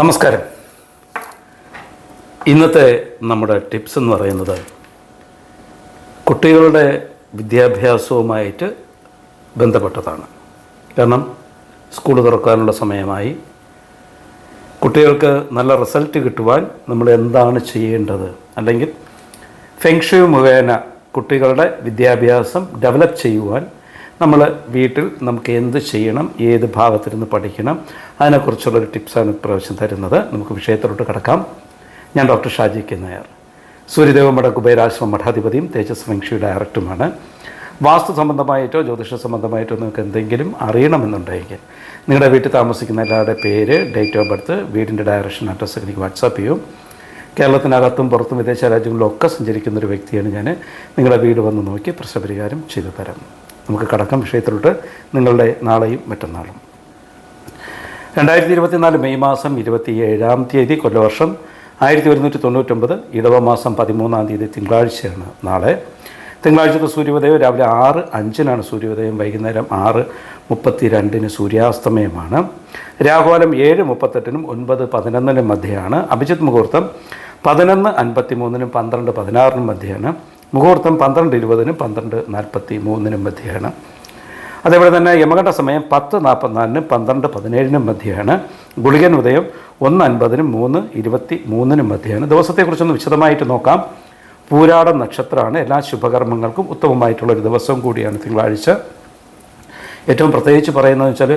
നമസ്കാരം. ഇന്നത്തെ നമ്മുടെ ടിപ്സ് എന്ന് പറയുന്നത് കുട്ടികളുടെ വിദ്യാഭ്യാസവുമായിട്ട് ബന്ധപ്പെട്ടതാണ്. കാരണം സ്കൂൾ തുറക്കാനുള്ള സമയമായി കുട്ടികൾക്ക് നല്ല റിസൾട്ട് കിട്ടുവാൻ നമ്മൾ എന്താണ് ചെയ്യേണ്ടത്? അല്ലെങ്കിൽ ഫെങ്ഷു മുഖേന കുട്ടികളുടെ വിദ്യാഭ്യാസം ഡെവലപ്പ് ചെയ്യുവാൻ നമ്മൾ വീട്ടിൽ നമുക്ക് എന്ത് ചെയ്യണം ഏത് ഭാഗത്തിരുന്ന് പഠിക്കണം അതിനെക്കുറിച്ചുള്ളൊരു ടിപ്സാണ് ഇപ്രാവശ്യം തരുന്നത്. നമുക്ക് വിഷയത്തിലോട്ട് കിടക്കാം. ഞാൻ ഡോക്ടർ ഷാജി കെ നായർ. സൂര്യദേവ മഠ കുബേരാശ്രമ മഠാധിപതിയും തേജസ് വംശി ഡയറക്ടറുമാണ്. വാസ്തു സംബന്ധമായിട്ടോ ജ്യോതിഷ സംബന്ധമായിട്ടോ നിങ്ങൾക്ക് എന്തെങ്കിലും അറിയണമെന്നുണ്ടെങ്കിൽ നിങ്ങളുടെ വീട്ടിൽ താമസിക്കുന്ന എല്ലാവരുടെ പേര് ഡേറ്റ് ഓഫ് ബർത്ത് വീടിന്റെ ഡയറക്ഷൻ അഡ്രസ്സ് എനിക്ക് വാട്സാപ്പ് ചെയ്യും. കേരളത്തിനകത്തും പുറത്തും വിദേശ രാജ്യങ്ങളിലും ഒക്കെ സഞ്ചരിക്കുന്ന ഒരു വ്യക്തിയാണ് ഞാൻ നിങ്ങളുടെ വീട് വന്ന് നോക്കി പ്രശ്നപരിഹാരം ചെയ്തു തരാം. നമുക്ക് കടക്കാം വിഷയത്തിലോട്ട് നിങ്ങളുടെ നാളെയും മറ്റന്നാളും. രണ്ടായിരത്തി ഇരുപത്തിനാല് മെയ് മാസം ഇരുപത്തി ഏഴാം തീയതി കൊല്ലവർഷം ആയിരത്തി ഒരുന്നൂറ്റി തൊണ്ണൂറ്റൊമ്പത് ഇടവ മാസം പതിമൂന്നാം തീയതി തിങ്കളാഴ്ചയാണ് നാളെ. തിങ്കളാഴ്ചത്തെ സൂര്യോദയം രാവിലെ ആറ് അഞ്ചിനാണ് സൂര്യോദയം വൈകുന്നേരം ആറ് മുപ്പത്തി രണ്ടിന് സൂര്യാസ്തമയമാണ്. രാഹുകാലം ഏഴ് മുപ്പത്തെട്ടിനും ഒൻപത് പതിനൊന്നിനും മധ്യയാണ്. അഭിജിത്ത് മുഹൂർത്തം പതിനൊന്ന് അൻപത്തി മൂന്നിനും പന്ത്രണ്ട് പതിനാറിനും മധ്യയാണ്. മുഹൂർത്തം പന്ത്രണ്ട് ഇരുപതിനും പന്ത്രണ്ട് നാൽപ്പത്തി മൂന്നിനും മധ്യയാണ് അതേപോലെ തന്നെ യമകണ്ഠ സമയം പത്ത് നാൽപ്പത്തിനാലിനും പന്ത്രണ്ട് പതിനേഴിനും മധ്യയാണ് ഗുളികൻ ഉദയം ഒന്ന് അൻപതിനും മൂന്ന് ഇരുപത്തി മൂന്നിനും മധ്യയാണ് ദിവസത്തെക്കുറിച്ചൊന്ന് വിശദമായിട്ട് നോക്കാം. പൂരാട നക്ഷത്രമാണ് എല്ലാ ശുഭകർമ്മങ്ങൾക്കും ഉത്തമമായിട്ടുള്ളൊരു ദിവസം കൂടിയാണ് തിങ്കളാഴ്ച. ഏറ്റവും പ്രത്യേകിച്ച് പറയുന്നത് വെച്ചാൽ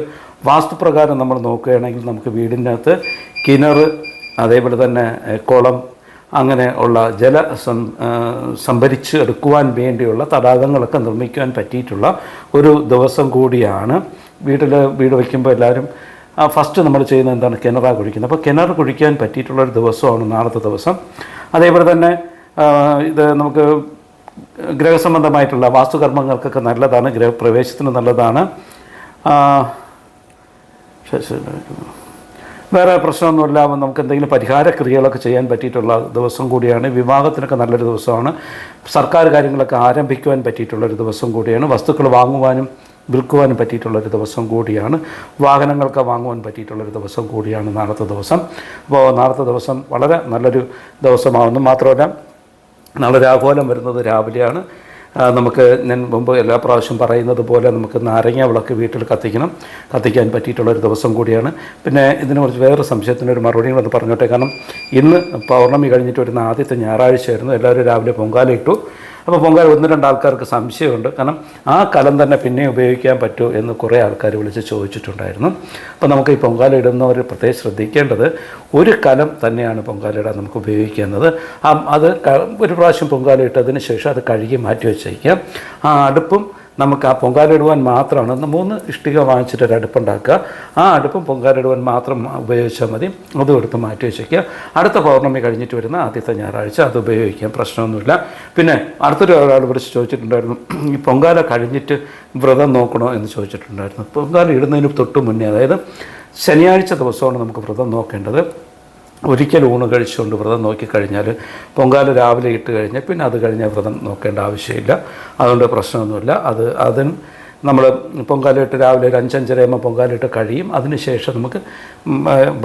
വാസ്തുപ്രകാരം നമ്മൾ നോക്കുകയാണെങ്കിൽ നമുക്ക് വീടിനകത്ത് കിണർ അതേപോലെ തന്നെ കുളം അങ്ങനെ ഉള്ള ജല സംഭരിച്ച് എടുക്കുവാൻ വേണ്ടിയുള്ള തടാകങ്ങളൊക്കെ നിർമ്മിക്കുവാൻ പറ്റിയിട്ടുള്ള ഒരു ദിവസം കൂടിയാണ് വീട്ടിൽ വീട് വയ്ക്കുമ്പോൾ എല്ലാവരും ഫസ്റ്റ് നമ്മൾ ചെയ്യുന്നത് എന്താണ് കിണറ കുഴിക്കുന്നത്. അപ്പോൾ കിണർ കുഴിക്കാൻ പറ്റിയിട്ടുള്ള ഒരു ദിവസമാണ് നാളത്തെ ദിവസം. അതേപോലെ തന്നെ ഇത് നമുക്ക് ഗ്രഹസംബന്ധമായിട്ടുള്ള വാസ്തുകർമ്മങ്ങൾക്കൊക്കെ നല്ലതാണ് ഗ്രഹപ്രവേശത്തിന് നല്ലതാണ്. ശരി, ശരി. വേറെ പ്രശ്നമൊന്നുമില്ല. നമുക്ക് എന്തെങ്കിലും പരിഹാര ക്രിയകളൊക്കെ ചെയ്യാൻ പറ്റിയിട്ടുള്ള ദിവസം കൂടിയാണ്. വിവാഹത്തിനൊക്കെ നല്ലൊരു ദിവസമാണ്. സർക്കാർ കാര്യങ്ങളൊക്കെ ആരംഭിക്കുവാൻ പറ്റിയിട്ടുള്ളൊരു ദിവസം കൂടിയാണ്. വസ്തുക്കൾ വാങ്ങുവാനും വിൽക്കുവാനും പറ്റിയിട്ടുള്ളൊരു ദിവസം കൂടിയാണ്. വാഹനങ്ങൾക്ക് വാങ്ങുവാൻ പറ്റിയിട്ടുള്ളൊരു ദിവസം കൂടിയാണ് നാളത്തെ ദിവസം. അപ്പോൾ നാളത്തെ ദിവസം വളരെ നല്ലൊരു ദിവസമാവുന്നു മാത്രമല്ല നാളെ രാഘോലം വരുന്നത് രാവിലെയാണ്. നമുക്ക് ഞാൻ മുമ്പ് എല്ലാ പ്രാവശ്യം പറയുന്നത് പോലെ നമുക്ക് നാരങ്ങ വിളക്ക് വീട്ടിൽ കത്തിക്കണം. കത്തിക്കാൻ പറ്റിയിട്ടുള്ളൊരു ദിവസം കൂടിയാണ്. പിന്നെ ഇതിനെക്കുറിച്ച് വേറെ സംശയത്തിനൊരു മറുപടി കൂടെ പറഞ്ഞോട്ടെ. കാരണം ഇന്ന് പൗർണമി കഴിഞ്ഞിട്ട് വരുന്ന ആദ്യത്തെ ഞായറാഴ്ചയായിരുന്നു. എല്ലാവരും രാവിലെ പൊങ്കാല ഇട്ടു. അപ്പോൾ പൊങ്കാല ഒന്ന് രണ്ട് ആൾക്കാർക്ക് സംശയമുണ്ട്. കാരണം ആ കലം തന്നെ പിന്നെ ഉപയോഗിക്കാൻ പറ്റുമോ എന്ന് കുറേ ആൾക്കാർ വിളിച്ച് ചോദിച്ചിട്ടുണ്ടായിരുന്നു. അപ്പോൾ നമുക്ക് ഈ പൊങ്കാല ഇടുന്നവർ പ്രത്യേകം ശ്രദ്ധിക്കേണ്ടത് ഒരു കലം തന്നെയാണ് പൊങ്കാല ഇടാൻ നമുക്ക് ഉപയോഗിക്കുന്നത്. അത് ഒരു പ്രാവശ്യം പൊങ്കാല ഇട്ടതിന് ശേഷം അത് കഴുകി മാറ്റി വെച്ചേക്കാം. ആ അടുപ്പും നമുക്ക് ആ പൊങ്കാലിടുവാൻ മാത്രമാണ് മൂന്ന് ഇഷ്ടിക വാങ്ങിച്ചിട്ട് ഒരു അടുപ്പുണ്ടാക്കുക. ആ അടുപ്പും പൊങ്കാലിടുവാൻ മാത്രം ഉപയോഗിച്ചാൽ മതി. അതും എടുത്ത് മാറ്റി വെച്ചേക്കുക. അടുത്ത പൗർണമി കഴിഞ്ഞിട്ട് വരുന്ന ആദ്യത്തെ ഞായറാഴ്ച അത് ഉപയോഗിക്കാം. പ്രശ്നമൊന്നുമില്ല. പിന്നെ അടുത്തൊരു ഒരാൾ വിളിച്ച് ചോദിച്ചിട്ടുണ്ടായിരുന്നു ഈ പൊങ്കാല കഴിഞ്ഞിട്ട് വ്രതം നോക്കണോ? എന്ന് ചോദിച്ചിട്ടുണ്ടായിരുന്നു. പൊങ്കാല ഇടുന്നതിന് തൊട്ട് മുന്നേ അതായത് ശനിയാഴ്ച ദിവസമാണ് നമുക്ക് വ്രതം നോക്കേണ്ടത്. ഒരിക്കൽ ഊണ് കഴിച്ചുകൊണ്ട് വ്രതം നോക്കിക്കഴിഞ്ഞാൽ പൊങ്കാല രാവിലെ ഇട്ട് കഴിഞ്ഞാൽ പിന്നെ അത് കഴിഞ്ഞാൽ വ്രതം നോക്കേണ്ട ആവശ്യമില്ല. അതുകൊണ്ട് പ്രശ്നമൊന്നുമില്ല. അത് അതിന് നമ്മൾ പൊങ്കാലിട്ട് രാവിലെ ഒരു അഞ്ചഞ്ചരയാകുമ്പോൾ പൊങ്കാലിട്ട് കഴിയും. അതിനുശേഷം നമുക്ക്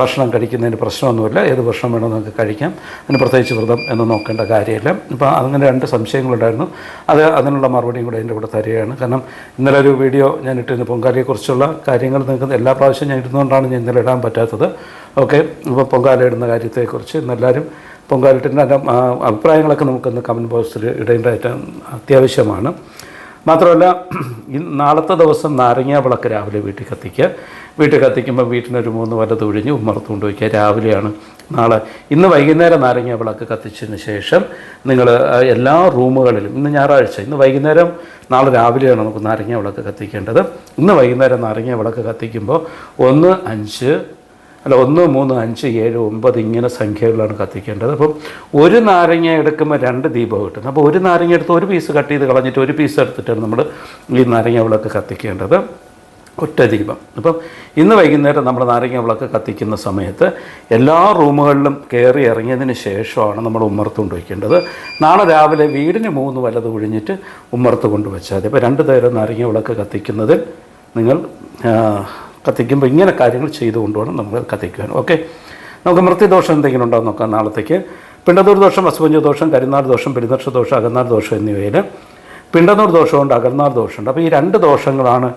ഭക്ഷണം കഴിക്കുന്നതിന് പ്രശ്നമൊന്നുമില്ല. ഏത് ഭക്ഷണം വേണോ നമുക്ക് കഴിക്കാം. അതിന് പ്രത്യേകിച്ച് വ്രതം എന്ന് നോക്കേണ്ട കാര്യമില്ല. ഇപ്പോൾ അങ്ങനെ രണ്ട് സംശയങ്ങളുണ്ടായിരുന്നു. അത് അതിനുള്ള മറുപടിയും കൂടെ എന്റെ കൂടെ തരികയാണ്. കാരണം ഇന്നലെ ഒരു വീഡിയോ ഞാൻ ഇട്ടിരുന്നു. പൊങ്കാലയെക്കുറിച്ചുള്ള കാര്യങ്ങൾ നിങ്ങൾക്ക് എല്ലാ പ്രാവശ്യം ഞാൻ ഇടുന്നതുകൊണ്ടാണ് ഞാൻ ഇന്നലെ ഇടാൻ പറ്റാത്തത്. ഓക്കെ ഇപ്പോൾ പൊങ്കാല ഇടുന്ന കാര്യത്തെക്കുറിച്ച് ഇന്നെല്ലാവരും പൊങ്കാലിട്ടിന്റെ അഭിപ്രായങ്ങളൊക്കെ നമുക്കൊന്ന് കമന്റ് ബോക്സിൽ ഇടേണ്ടതായിട്ട് അത്യാവശ്യമാണ്. മാത്രമല്ല നാളത്തെ ദിവസം നാരങ്ങ വിളക്ക് രാവിലെ വീട്ടിൽ കത്തിക്കുക. വീട്ടിൽ കത്തിക്കുമ്പോൾ വീട്ടിനൊരു മൂന്ന് വലത് ഒഴിഞ്ഞ് ഉമ്മർത്ത് വയ്ക്കുക രാവിലെയാണ് നാളെ. ഇന്ന് വൈകുന്നേരം നാരങ്ങ വിളക്ക് കത്തിച്ചതിന് ശേഷം നിങ്ങൾ എല്ലാ റൂമുകളിലും ഇന്ന് ഞായറാഴ്ച ഇന്ന് വൈകുന്നേരം നാളെ രാവിലെയാണ് നമുക്ക് നാരങ്ങ വിളക്ക് കത്തിക്കേണ്ടത്. ഇന്ന് വൈകുന്നേരം നാരങ്ങ വിളക്ക് കത്തിക്കുമ്പോൾ ഒന്ന് അഞ്ച് അല്ല ഒന്ന് മൂന്ന് അഞ്ച് ഏഴ് ഒമ്പത് ഇങ്ങനെ സംഖ്യകളാണ് കത്തിക്കേണ്ടത്. അപ്പം ഒരു നാരങ്ങ എടുക്കുമ്പോൾ രണ്ട് ദീപം കിട്ടുന്നത് അപ്പോൾ ഒരു നാരങ്ങ എടുത്ത് ഒരു പീസ് കട്ട് ചെയ്ത് കളഞ്ഞിട്ട് ഒരു പീസ് എടുത്തിട്ടാണ് നമ്മൾ ഈ നാരങ്ങ വിളക്ക് കത്തിക്കേണ്ടത്. ഒറ്റ ദീപം. അപ്പം ഇന്ന് വൈകുന്നേരം നമ്മൾ നാരങ്ങ വിളക്ക് കത്തിക്കുന്ന സമയത്ത് എല്ലാ റൂമുകളിലും കയറി ഇറങ്ങിയതിന് ശേഷമാണ് നമ്മൾ ഉമ്മർത്ത് കൊണ്ടുവയ്ക്കേണ്ടത്. നാളെ രാവിലെ വീടിന് മൂന്ന് വലത് ഒഴിഞ്ഞിട്ട് ഉമ്മർത്ത് കൊണ്ടുവച്ചാൽ മതി. അപ്പോൾ രണ്ട് നേരം നാരങ്ങ വിളക്ക് കത്തിക്കുന്നതിൽ നിങ്ങൾ കത്തിക്കുമ്പോൾ ഇങ്ങനെ കാര്യങ്ങൾ ചെയ്തുകൊണ്ട് വേണം നമ്മൾ കത്തിക്കുവാൻ. ഓക്കെ നമുക്ക് മൃത്യുദോഷം എന്തെങ്കിലും ഉണ്ടോ എന്ന് നോക്കാം നാളത്തേക്ക്. പിണ്ടതൂർ ദോഷം വസുപഞ്ച ദോഷം കരിനാട് ദോഷം പെരുന്നക്ഷ ദോഷം അകന്നാർ ദോഷം എന്നിവയിൽ പിണ്ടനൂർ ദോഷമുണ്ട് അകർനാർ ദോഷമുണ്ട് അപ്പോൾ ഈ രണ്ട് ദോഷങ്ങളാണ്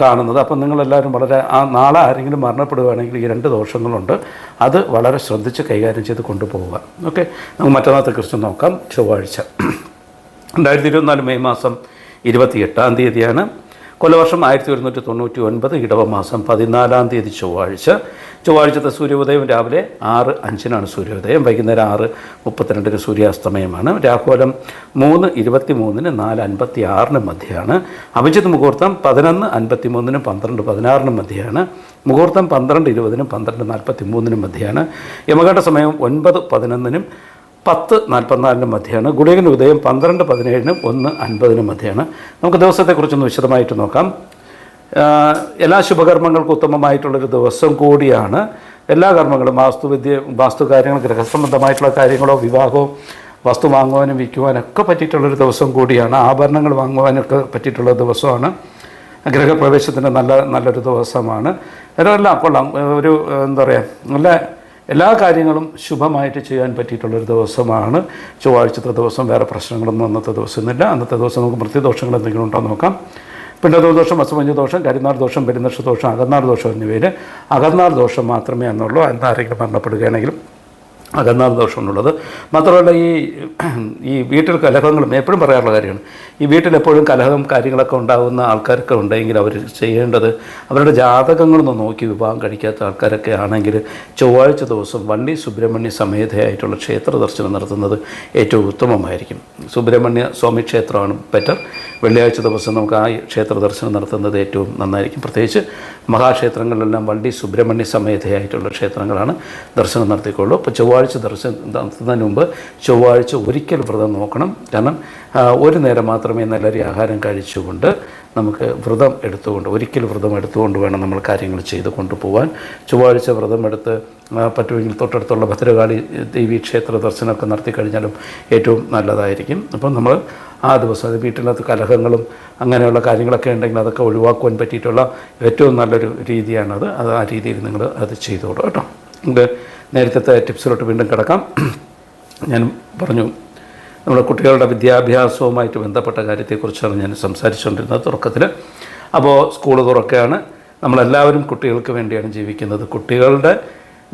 കാണുന്നത്. അപ്പം നിങ്ങളെല്ലാവരും വളരെ ആ നാളെ ആരെങ്കിലും മരണപ്പെടുകയാണെങ്കിൽ ഈ രണ്ട് ദോഷങ്ങളുണ്ട്. അത് വളരെ ശ്രദ്ധിച്ച് കൈകാര്യം ചെയ്ത് കൊണ്ടുപോവുക. ഓക്കെ നമുക്ക് മറ്റന്നാളത്തെ കുറിച്ച് നോക്കാം. ചൊവ്വാഴ്ച. രണ്ടായിരത്തി ഇരുപത്തിനാല് മെയ് മാസം ഇരുപത്തി എട്ടാം തീയതിയാണ് കൊല്ലവർഷം ആയിരത്തി ഒരുന്നൂറ്റി തൊണ്ണൂറ്റി ഒൻപത് ഇടവമാസം പതിനാലാം തീയതി ചൊവ്വാഴ്ച. ചൊവ്വാഴ്ചത്തെ സൂര്യോദയം രാവിലെ ആറ് അഞ്ചിനാണ് സൂര്യോദയം. വൈകുന്നേരം ആറ് മുപ്പത്തിരണ്ടിന് സൂര്യാസ്തമയമാണ്. രാഹുലം മൂന്ന് ഇരുപത്തി മൂന്നിന് നാല് അൻപത്തി ആറിന് മധ്യയാണ്. അഭിജിത്ത് മുഹൂർത്തം പതിനൊന്ന് അൻപത്തി മൂന്നിനും പന്ത്രണ്ട് പതിനാറിനും മധ്യയാണ്. മുഹൂർത്തം പന്ത്രണ്ട് ഇരുപതിനും പന്ത്രണ്ട് നാൽപ്പത്തി മൂന്നിനും മധ്യയാണ്. യമഘട്ട സമയം ഒൻപത് പതിനൊന്നിനും പത്ത് നാൽപ്പത്തിനാലിന് മധ്യയാണ് ഗുളികൻ ഉദയം പന്ത്രണ്ട് പതിനേഴിനും ഒന്ന് അൻപതിനും മധ്യയാണ് നമുക്ക് ദിവസത്തെക്കുറിച്ചൊന്ന് വിശദമായിട്ട് നോക്കാം. എല്ലാ ശുഭകർമ്മങ്ങൾക്കും ഉത്തമമായിട്ടുള്ളൊരു ദിവസം കൂടിയാണ്. എല്ലാ കർമ്മങ്ങളും വാസ്തുവിദ്യ വാസ്തുകാര്യങ്ങൾ കാര്യങ്ങൾ ഗ്രഹസംബന്ധമായിട്ടുള്ള കാര്യങ്ങളോ വിവാഹമോ വസ്തു വാങ്ങുവാനും വിൽക്കുവാനൊക്കെ പറ്റിയിട്ടുള്ളൊരു ദിവസം കൂടിയാണ്. ആഭരണങ്ങൾ വാങ്ങുവാനൊക്കെ പറ്റിയിട്ടുള്ള ദിവസമാണ്. ഗൃഹപ്രവേശത്തിന് നല്ല നല്ലൊരു ദിവസമാണ്. എല്ലാം കൊള്ളാം. ഒരു എന്താ പറയുക നല്ല എല്ലാ കാര്യങ്ങളും ശുഭമായിട്ട് ചെയ്യാൻ പറ്റിയിട്ടുള്ളൊരു ദിവസമാണ്. ചൊവ്വാഴ്ചത്തെ ദിവസം വേറെ പ്രശ്നങ്ങളൊന്നും അന്നത്തെ ദിവസമൊന്നുമില്ല അന്നത്തെ ദിവസം നമുക്ക് മൃത്യുദോഷങ്ങൾ എന്തെങ്കിലും ഉണ്ടോ നോക്കാം. പിണ്ഡദോഷം വസുപഞ്ച ദോഷം കരിനാർ ദോഷം പെരുന്നക്ഷ ദോഷം അകന്നാർ ദോഷം എന്നിവയിൽ അകന്നാർ ദോഷം മാത്രമേ അന്നുള്ളൂ എന്താരെങ്കിലും മരണപ്പെടുകയാണെങ്കിലും അകന്നാർ ദോഷമുള്ളത്. മാത്രമല്ല ഈ ഈ വീട്ടിൽ കലഹങ്ങളും എപ്പോഴും പറയാറുള്ള കാര്യമാണ്. ഈ വീട്ടിലെപ്പോഴും കലഹം കാര്യങ്ങളൊക്കെ ഉണ്ടാകുന്ന ആൾക്കാരൊക്കെ ഉണ്ടെങ്കിൽ അവർ ചെയ്യേണ്ടത് അവരുടെ ജാതകങ്ങളൊന്നും നോക്കി വിവാഹം കഴിക്കാത്ത ആൾക്കാരൊക്കെ ആണെങ്കിൽ ചൊവ്വാഴ്ച ദിവസം വണ്ടി സുബ്രഹ്മണ്യ സമേതയായിട്ടുള്ള ക്ഷേത്ര ദർശനം നടത്തുന്നത് ഏറ്റവും ഉത്തമമായിരിക്കും. സുബ്രഹ്മണ്യ സ്വാമി ക്ഷേത്രമാണ് ബെറ്റർ. വെള്ളിയാഴ്ച ദിവസം നമുക്ക് ആ ക്ഷേത്ര ദർശനം നടത്തുന്നത് ഏറ്റവും നന്നായിരിക്കും. പ്രത്യേകിച്ച് മഹാക്ഷേത്രങ്ങളിലെല്ലാം വണ്ടി സുബ്രഹ്മണ്യ സമേതയായിട്ടുള്ള ക്ഷേത്രങ്ങളാണ് ദർശനം നടത്തിക്കൊള്ളൂ. അപ്പോൾ ചൊവ്വാഴ്ച ദർശനം നടത്തുന്നതിന് മുമ്പ് ചൊവ്വാഴ്ച ഒരിക്കൽ വ്രതം നോക്കണം. കാരണം ഒരു നേരം മാത്രമേ നല്ലൊരു ആഹാരം കഴിച്ചുകൊണ്ട് നമുക്ക് വ്രതം എടുത്തുകൊണ്ട് ഒരിക്കൽ വ്രതം എടുത്തുകൊണ്ട് വേണം നമ്മൾ കാര്യങ്ങൾ ചെയ്ത് കൊണ്ടുപോകാൻ ചൊവ്വാഴ്ച വ്രതം എടുത്ത് പറ്റുമെങ്കിൽ തൊട്ടടുത്തുള്ള ഭദ്രകാളി ദേവി ക്ഷേത്ര ദർശനമൊക്കെ നടത്തി കഴിഞ്ഞാലും ഏറ്റവും നല്ലതായിരിക്കും. അപ്പം നമ്മൾ ആ ദിവസം അത് വീട്ടിനകത്ത് കലഹങ്ങളും അങ്ങനെയുള്ള കാര്യങ്ങളൊക്കെ ഉണ്ടെങ്കിൽ അതൊക്കെ ഒഴിവാക്കുവാൻ പറ്റിയിട്ടുള്ള ഏറ്റവും നല്ലൊരു രീതിയാണത്. അത് ആ രീതിയിൽ നിങ്ങൾ അത് ചെയ്തോളൂ കേട്ടോ. നമുക്ക് നേരത്തെ ടിപ്സിലോട്ട് വീണ്ടും കിടക്കാം. ഞാൻ പറഞ്ഞു നമ്മുടെ കുട്ടികളുടെ വിദ്യാഭ്യാസവുമായിട്ട് ബന്ധപ്പെട്ട കാര്യത്തെക്കുറിച്ചാണ് ഞാൻ സംസാരിച്ചുകൊണ്ടിരുന്നത് തുടക്കത്തിൽ. അപ്പോൾ സ്കൂൾ തുറക്കുകയാണ്. നമ്മളെല്ലാവരും കുട്ടികൾക്ക് വേണ്ടിയാണ് ജീവിക്കുന്നത്. കുട്ടികളുടെ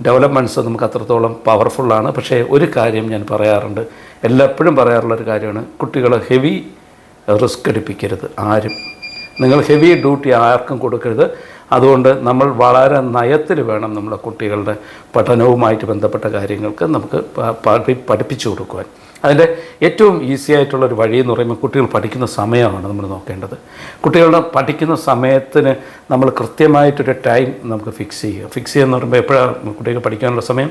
ഡെവലപ്മെന്റ്സ് നമുക്ക് അത്രത്തോളം പവർഫുള്ളാണ്. പക്ഷേ ഒരു കാര്യം ഞാൻ പറയാറുണ്ട്. എല്ലായ്പ്പോഴും പറയാറുള്ളൊരു കാര്യമാണ്. കുട്ടികളെ ഹെവി റിസ്ക് എടുപ്പിക്കരുത്. ആരും. നിങ്ങൾ ഹെവി ഡ്യൂട്ടി ആർക്കും കൊടുക്കരുത്. അതുകൊണ്ട് നമ്മൾ വളരെ നയത്തിൽ വേണം നമ്മുടെ കുട്ടികളുടെ പഠനവുമായിട്ട് ബന്ധപ്പെട്ട കാര്യങ്ങൾക്ക് നമുക്ക് പഠിപ്പിച്ചു കൊടുക്കുവാൻ. അതിന്റെ ഏറ്റവും ഈസി ആയിട്ടുള്ള ഒരു വഴി എന്ന് പറയുമ്പോൾ കുട്ടികൾ പഠിക്കുന്ന സമയമാണ് നമ്മൾ നോക്കേണ്ടത്. കുട്ടികളുടെ പഠിക്കുന്ന സമയത്തിന് നമ്മൾ കൃത്യമായിട്ടൊരു ടൈം നമുക്ക് ഫിക്സ് ചെയ്യുക. ഫിക്സ് ചെയ്യുക എന്ന് പറയുമ്പോൾ എപ്പോഴാണ് കുട്ടികൾ പഠിക്കാനുള്ള സമയം?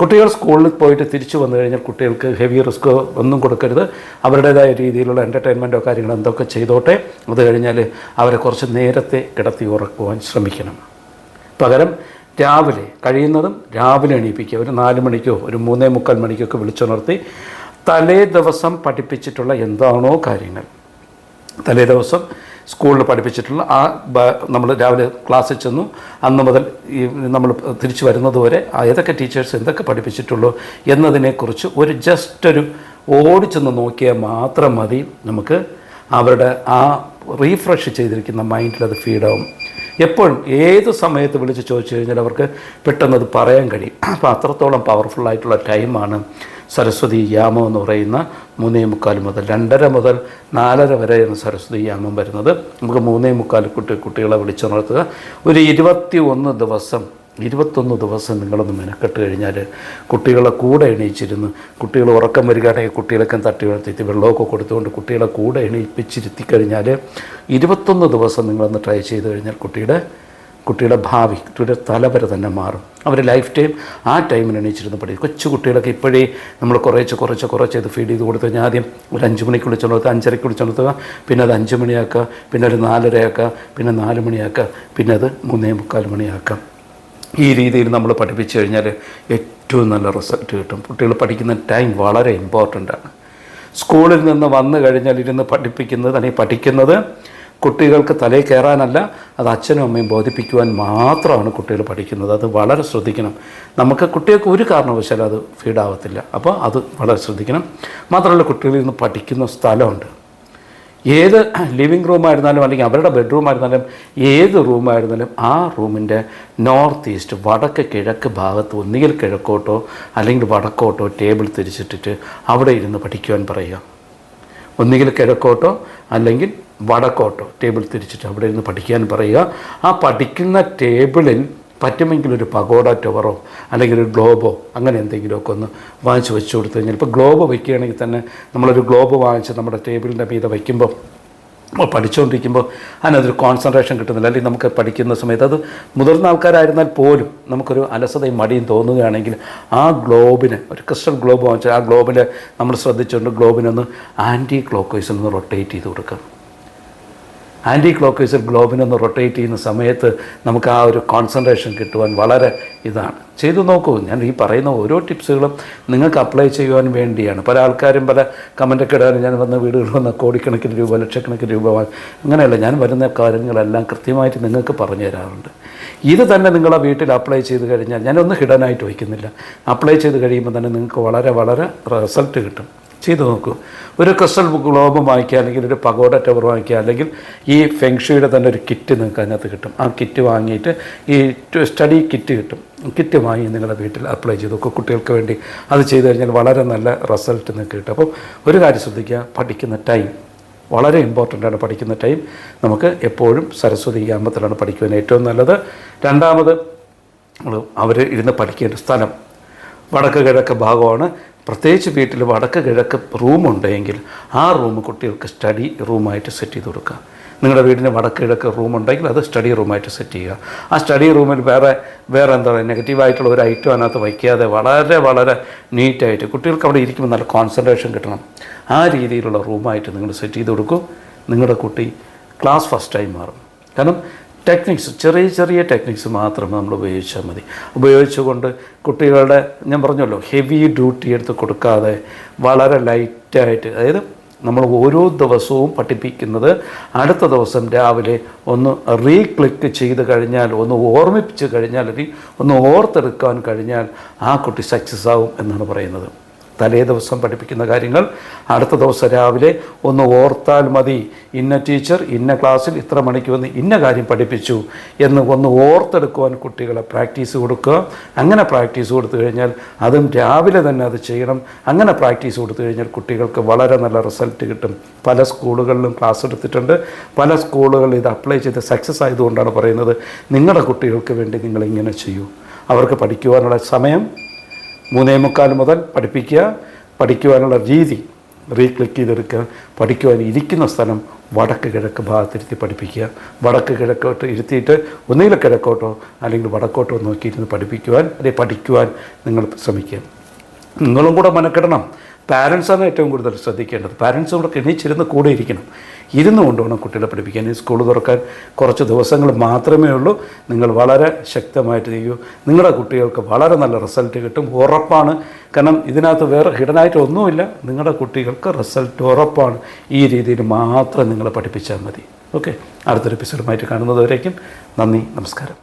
കുട്ടികൾ സ്കൂളിൽ പോയിട്ട് തിരിച്ചു വന്നു കഴിഞ്ഞാൽ കുട്ടികൾക്ക് ഹെവി റിസ്ക് ഒന്നും കൊടുക്കരുത്. അവരുടേതായ രീതിയിലുള്ള എന്റർടൈൻമെന്റോ കാര്യങ്ങളോ എന്തൊക്കെ ചെയ്തോട്ടെ അത് കഴിഞ്ഞാൽ അവരെ കുറച്ച് നേരത്തെ കിടത്തി ഉറക്കുവാൻ ശ്രമിക്കണം. പകരം രാവിലെ കഴിയുന്നതും രാവിലെ എണീപ്പിക്കുക. ഒരു നാല് മണിക്കോ ഒരു മൂന്നേ മുക്കാൽ മണിക്കൊക്കെ വിളിച്ചുണർത്തി തലേ ദിവസം പഠിപ്പിച്ചിട്ടുള്ള എന്താണോ കാര്യങ്ങൾ. തലേ ദിവസം സ്കൂളിൽ പഠിപ്പിച്ചിട്ടുള്ള ആ നമ്മൾ രാവിലെ ക്ലാസ്സിൽ ചെന്നു. അന്ന് മുതൽ ഈ നമ്മൾ തിരിച്ചു വരുന്നതുവരെ ഏതൊക്കെ ടീച്ചേഴ്സ് എന്തൊക്കെ പഠിപ്പിച്ചിട്ടുള്ളൂ എന്നതിനെക്കുറിച്ച് ഒരു ജസ്റ്റ് ഒരു ഓടിച്ചെന്ന് നോക്കിയാൽ മാത്രം മതി നമുക്ക് അവരുടെ ആ റീഫ്രഷ് ചെയ്തിരിക്കുന്ന മൈൻഡിൽ അത് ഫീഡാവും എപ്പോഴും ഏത് സമയത്ത് വിളിച്ച് ചോദിച്ചു കഴിഞ്ഞാൽ അവർക്ക് പെട്ടെന്ന് അത് പറയാൻ കഴിയും. അപ്പോൾ അത്രത്തോളം പവർഫുള്ളായിട്ടുള്ള ടൈമാണ് സരസ്വതി യാമം എന്ന് പറയുന്ന മൂന്നേ മുക്കാൽ മുതൽ രണ്ടര മുതൽ നാലര വരെയാണ് സരസ്വതി യാമം വരുന്നത്. നമുക്ക് മൂന്നേ മുക്കാൽ കുട്ടി കുട്ടികളെ വിളിച്ചുണർത്തുക. ഒരു ഇരുപത്തി ഒന്ന് ദിവസം ഇരുപത്തൊന്ന് ദിവസം നിങ്ങളൊന്ന് മെനക്കെട്ട് കഴിഞ്ഞാൽ കുട്ടികളെ കൂടെ എണീച്ചിരുന്ന് കുട്ടികൾ ഉറക്കം വരികയാണെങ്കിൽ കുട്ടികളൊക്കെ തട്ടി വളർത്തിയിട്ട് വെള്ളമൊക്കെ കൊടുത്തുകൊണ്ട് കുട്ടികളെ കൂടെ എണീപ്പിച്ചിരുത്തി കഴിഞ്ഞാൽ ഇരുപത്തൊന്ന് ദിവസം നിങ്ങളൊന്ന് ട്രൈ ചെയ്ത് കഴിഞ്ഞാൽ കുട്ടിയുടെ കുട്ടിയുടെ ഭാവി കുട്ടിയുടെ തലവരെ തന്നെ മാറും. അവർ ലൈഫ് ടൈം ആ ടൈമിന് എണീച്ചിരുന്ന് പഠിക്കും. കൊച്ചു കുട്ടികളൊക്കെ ഇപ്പോഴേ നമ്മൾ കുറേശ്ശെ കുറച്ച് കുറച്ച് ഇത് ഫീഡ് ചെയ്ത് കൊടുത്തു കഴിഞ്ഞാൽ ആദ്യം ഒരു അഞ്ച് മണിക്ക് വിളിച്ചുണർത്തുക അഞ്ചരയ്ക്ക് വിളിച്ചുണർത്തുക പിന്നെ അത് അഞ്ച് മണിയാക്കുക പിന്നെ ഒരു നാലരയാക്കുക പിന്നെ നാല് മണിയാക്കുക പിന്നെ അത് മൂന്നേ മുക്കാൽ മണിയാക്കാം ഈ രീതിയിൽ നമ്മൾ പഠിപ്പിച്ചു കഴിഞ്ഞാൽ ഏറ്റവും നല്ല റിസൾട്ട് കിട്ടും. കുട്ടികൾ പഠിക്കുന്ന ടൈം വളരെ ഇമ്പോർട്ടന്റ് ആണ്. സ്കൂളിൽ നിന്ന് വന്നു കഴിഞ്ഞാൽ ഇരുന്ന് പഠിപ്പിക്കുന്നത് അല്ലെങ്കിൽ പഠിക്കുന്നത് കുട്ടികൾക്ക് തലയിൽ കയറാനല്ല അത് അച്ഛനും അമ്മയും ബോധിപ്പിക്കുവാൻ മാത്രമാണ് കുട്ടികൾ പഠിക്കുന്നത്. അത് വളരെ ശ്രദ്ധിക്കണം. നമുക്ക് കുട്ടികൾക്ക് ഒരു കാരണവശാലും അത് ഫീഡാവത്തില്ല അപ്പോൾ അത് വളരെ ശ്രദ്ധിക്കണം. മാത്രമല്ല കുട്ടികളിൽ നിന്ന് പഠിക്കുന്ന സ്ഥലമുണ്ട്. ഏത് ലിവിങ് റൂമായിരുന്നാലും അല്ലെങ്കിൽ അവരുടെ ബെഡ്റൂം ആയിരുന്നാലും ഏത് റൂമായിരുന്നാലും ആ റൂമിന്റെ നോർത്ത് ഈസ്റ്റ് വടക്ക് കിഴക്ക് ഭാഗത്ത് ഒന്നുകിൽ കിഴക്കോട്ടോ അല്ലെങ്കിൽ വടക്കോട്ടോ ടേബിൾ തിരിച്ചിട്ടിട്ട് അവിടെ ഇരുന്ന് പഠിക്കുവാൻ പറയുക. ഒന്നുകിൽ കിഴക്കോട്ടോ അല്ലെങ്കിൽ വടക്കോട്ടോ ടേബിൾ തിരിച്ചിട്ട് അവിടെ ഇരുന്ന് പഠിക്കാൻ പറയുക. ആ പഠിക്കുന്ന ടേബിളിൽ പറ്റുമെങ്കിൽ ഒരു പഗോഡ ടവറോ അല്ലെങ്കിൽ ഒരു ഗ്ലോബോ അങ്ങനെ എന്തെങ്കിലുമൊക്കെ ഒന്ന് വാങ്ങിച്ച് വെച്ച് കൊടുത്തു കഴിഞ്ഞാൽ ഇപ്പോൾ ഗ്ലോബ് വയ്ക്കുകയാണെങ്കിൽ തന്നെ നമ്മളൊരു ഗ്ലോബ് വാങ്ങിച്ച് നമ്മുടെ ടേബിളിന്റെ മീതെ വയ്ക്കുമ്പോൾ പഠിച്ചുകൊണ്ടിരിക്കുമ്പോൾ അതിനതൊരു കോൺസെൻട്രേഷൻ കിട്ടുന്നില്ല. അല്ലെങ്കിൽ നമുക്ക് പഠിക്കുന്ന സമയത്ത് അത് മുതിർന്ന ആൾക്കാരായിരുന്നാൽ പോലും നമുക്കൊരു അലസതയും മടിയും തോന്നുകയാണെങ്കിൽ ആ ഗ്ലോബിനെ ഒരു ക്രിസ്റ്റൽ ഗ്ലോബ് വാങ്ങിച്ചാൽ ആ ഗ്ലോബിൽ നമ്മൾ ശ്രദ്ധിച്ചുകൊണ്ട് ഗ്ലോബിനൊന്ന് ആന്റി ക്ലോക്ക് വൈസിൽ നിന്ന് റൊട്ടേറ്റ് ചെയ്ത് കൊടുക്കാം ആന്റി ക്ലോക്ക് വൈസിൽ ഗ്ലോബിനൊന്ന് റൊട്ടേറ്റ് ചെയ്യുന്ന സമയത്ത് നമുക്ക് ആ ഒരു കോൺസെൻട്രേഷൻ കിട്ടുവാൻ വളരെ ഇതാണ്. ചെയ്തു നോക്കൂ ഞാൻ ഈ പറയുന്ന ഓരോ ടിപ്സുകളും നിങ്ങൾക്ക് അപ്ലൈ ചെയ്യുവാൻ വേണ്ടിയാണ്. പല ആൾക്കാരും പല കമന്റൊക്കെ ഇടാനും ഞാൻ വന്ന വീടുകളിൽ വന്ന കോടിക്കണക്കിന് രൂപ ലക്ഷക്കണക്കിന് രൂപ അങ്ങനെയല്ല ഞാൻ വരുന്ന കാര്യങ്ങളെല്ലാം കൃത്യമായിട്ട് നിങ്ങൾക്ക് പറഞ്ഞു തരാറുണ്ട്. ഇത് തന്നെ നിങ്ങൾ ആ വീട്ടിൽ അപ്ലൈ ചെയ്ത് കഴിഞ്ഞാൽ ഞാനൊന്നും ഹിഡനായിട്ട് വയ്ക്കുന്നില്ല. അപ്ലൈ ചെയ്ത് കഴിയുമ്പോൾ തന്നെ നിങ്ങൾക്ക് വളരെ വളരെ റിസൾട്ട് കിട്ടും. ചെയ്തു നോക്കൂ. ഒരു ക്രിസ്റ്റൽ ഗ്ലോബ് വാങ്ങിക്കുക അല്ലെങ്കിൽ ഒരു പഗോഡ ടവർ വാങ്ങിക്കുക അല്ലെങ്കിൽ ഈ ഫെങ്ഷുയുടെ തന്നെ ഒരു കിറ്റ് നിങ്ങൾക്ക് അതിനകത്ത് കിട്ടും. ആ കിറ്റ് വാങ്ങിയിട്ട് ഈ സ്റ്റഡി കിറ്റ് കിട്ടും. കിറ്റ് വാങ്ങി നിങ്ങളുടെ വീട്ടിൽ അപ്ലൈ ചെയ്ത് നോക്കുക കുട്ടികൾക്ക് വേണ്ടി അത് ചെയ്തു കഴിഞ്ഞാൽ വളരെ നല്ല റിസൾട്ട് നിങ്ങൾക്ക് കിട്ടും. അപ്പം ഒരു കാര്യം ശ്രദ്ധിക്കുക പഠിക്കുന്ന ടൈം വളരെ ഇമ്പോർട്ടന്റ് ആണ്. പഠിക്കുന്ന ടൈം നമുക്ക് എപ്പോഴും സരസ്വതി ഗ്രാമത്തിലാണ് പഠിക്കുവാൻ ഏറ്റവും നല്ലത്. രണ്ടാമത് അവർ ഇരുന്ന് പഠിക്കേണ്ട സ്ഥലം. വടക്ക് കിഴക്ക് ഭാഗമാണ്. പ്രത്യേകിച്ച് വീട്ടിൽ വടക്ക് കിഴക്ക് റൂമുണ്ടെങ്കിൽ ആ റൂം കുട്ടികൾക്ക് സ്റ്റഡി റൂമായിട്ട് സെറ്റ് ചെയ്ത് കൊടുക്കുക. നിങ്ങളുടെ വീടിന് വടക്ക് കിഴക്ക് റൂമുണ്ടെങ്കിൽ അത് സ്റ്റഡി റൂമായിട്ട് സെറ്റ് ചെയ്യുക. ആ സ്റ്റഡി റൂമിൽ വേറെ വേറെ എന്താ പറയുക നെഗറ്റീവായിട്ടുള്ള ഒരു ഐറ്റം അതിനകത്ത് വയ്ക്കാതെ വളരെ വളരെ നീറ്റായിട്ട് കുട്ടികൾക്ക് അവിടെ ഇരിക്കുമ്പോൾ നല്ല കോൺസെൻട്രേഷൻ കിട്ടണം. ആ രീതിയിലുള്ള റൂമായിട്ട് നിങ്ങൾ സെറ്റ് ചെയ്ത് കൊടുക്കും. നിങ്ങളുടെ കുട്ടി ക്ലാസ് ഫസ്റ്റ് ഫസ്റ്റായി മാറും. കാരണം ടെക്നിക്സ് ചെറിയ ചെറിയ ടെക്നിക്സ് മാത്രം നമ്മൾ ഉപയോഗിച്ചാൽ മതി. ഉപയോഗിച്ചുകൊണ്ട് കുട്ടികളുടെ ഞാൻ പറഞ്ഞല്ലോ ഹെവി ഡ്യൂട്ടി എടുത്ത് കൊടുക്കാതെ വളരെ ലൈറ്റായിട്ട് അതായത് നമ്മൾ ഓരോ ദിവസവും പഠിപ്പിക്കുന്നത് അടുത്ത ദിവസം രാവിലെ ഒന്ന് റീക്ലിക്ക് ചെയ്ത് കഴിഞ്ഞാൽ ഒന്ന് ഓർമ്മിപ്പിച്ച് കഴിഞ്ഞാൽ അല്ലെങ്കിൽ ഒന്ന് ഓർത്തെടുക്കാൻ കഴിഞ്ഞാൽ ആ കുട്ടി സക്സസ് ആവും എന്നാണ് പറയുന്നത്. തലേ ദിവസം പഠിപ്പിക്കുന്ന കാര്യങ്ങൾ അടുത്ത ദിവസം രാവിലെ ഒന്ന് ഓർത്താൽ മതി. ഇന്ന ടീച്ചർ ഇന്ന ക്ലാസ്സിൽ ഇത്ര മണിക്ക് വന്ന് ഇന്ന കാര്യം പഠിപ്പിച്ചു എന്ന് ഒന്ന് ഓർത്തെടുക്കുവാൻ കുട്ടികളെ പ്രാക്ടീസ് കൊടുക്കുക. അങ്ങനെ പ്രാക്ടീസ് കൊടുത്തു കഴിഞ്ഞാൽ അതും രാവിലെ തന്നെ അത് ചെയ്യണം. അങ്ങനെ പ്രാക്ടീസ് കൊടുത്തു കഴിഞ്ഞാൽ കുട്ടികൾക്ക് വളരെ നല്ല റിസൾട്ട് കിട്ടും. പല സ്കൂളുകളിലും ക്ലാസ് എടുത്തിട്ടുണ്ട്. പല സ്കൂളുകളിൽ ഇത് അപ്ലൈ ചെയ്ത് സക്സസ് ആയതുകൊണ്ടാണ് പറയുന്നത്. നിങ്ങളുടെ കുട്ടികൾക്ക് വേണ്ടി നിങ്ങൾ ഇങ്ങനെ ചെയ്യൂ. അവർക്ക് പഠിക്കുവാനുള്ള സമയം മൂന്നേ മുക്കാൽ മുതൽ പഠിപ്പിക്കുക പഠിക്കുവാനുള്ള രീതി റീക്ലിക്ക് ചെയ്തെടുക്കുക. പഠിക്കുവാൻ ഇരിക്കുന്ന സ്ഥലം വടക്ക് കിഴക്ക് ഭാഗത്തിരുത്തി പഠിപ്പിക്കുക. വടക്ക് കിഴക്കോട്ട് ഇരുത്തിയിട്ട് ഒന്നുകിൽ കിഴക്കോട്ടോ അല്ലെങ്കിൽ വടക്കോട്ടോ നോക്കിയിരുന്ന് പഠിപ്പിക്കുവാൻ അല്ലെങ്കിൽ പഠിക്കുവാൻ നിങ്ങൾ ശ്രമിക്കുക. നിങ്ങളും കൂടെ മനക്കെടണം. പാരൻസാണ് ഏറ്റവും കൂടുതൽ ശ്രദ്ധിക്കേണ്ടത്. പാരൻസ് കൂടെ എണീച്ചിരുന്ന് കൂടെ ഇരിക്കണം. ഇരുന്നു കൊണ്ടുവേണം കുട്ടികളെ പഠിപ്പിക്കാൻ. ഈ സ്കൂൾ തുറക്കാൻ കുറച്ച് ദിവസങ്ങൾ മാത്രമേ ഉള്ളൂ. നിങ്ങൾ വളരെ ശക്തമായിട്ട് ചെയ്യൂ നിങ്ങളുടെ കുട്ടികൾക്ക് വളരെ നല്ല റിസൾട്ട് കിട്ടും. ഉറപ്പാണ്. കാരണം ഇതിനകത്ത് വേറെ ഹിഡനായിട്ട് ഒന്നുമില്ല. നിങ്ങളുടെ കുട്ടികൾക്ക് റിസൾട്ട് ഉറപ്പാണ്. ഈ രീതിയിൽ മാത്രം നിങ്ങൾ പഠിപ്പിച്ചാൽ മതി. ഓക്കെ അടുത്തൊരു എപ്പിസോഡുമായിട്ട് കാണുന്നതുവരേക്കും നന്ദി നമസ്കാരം.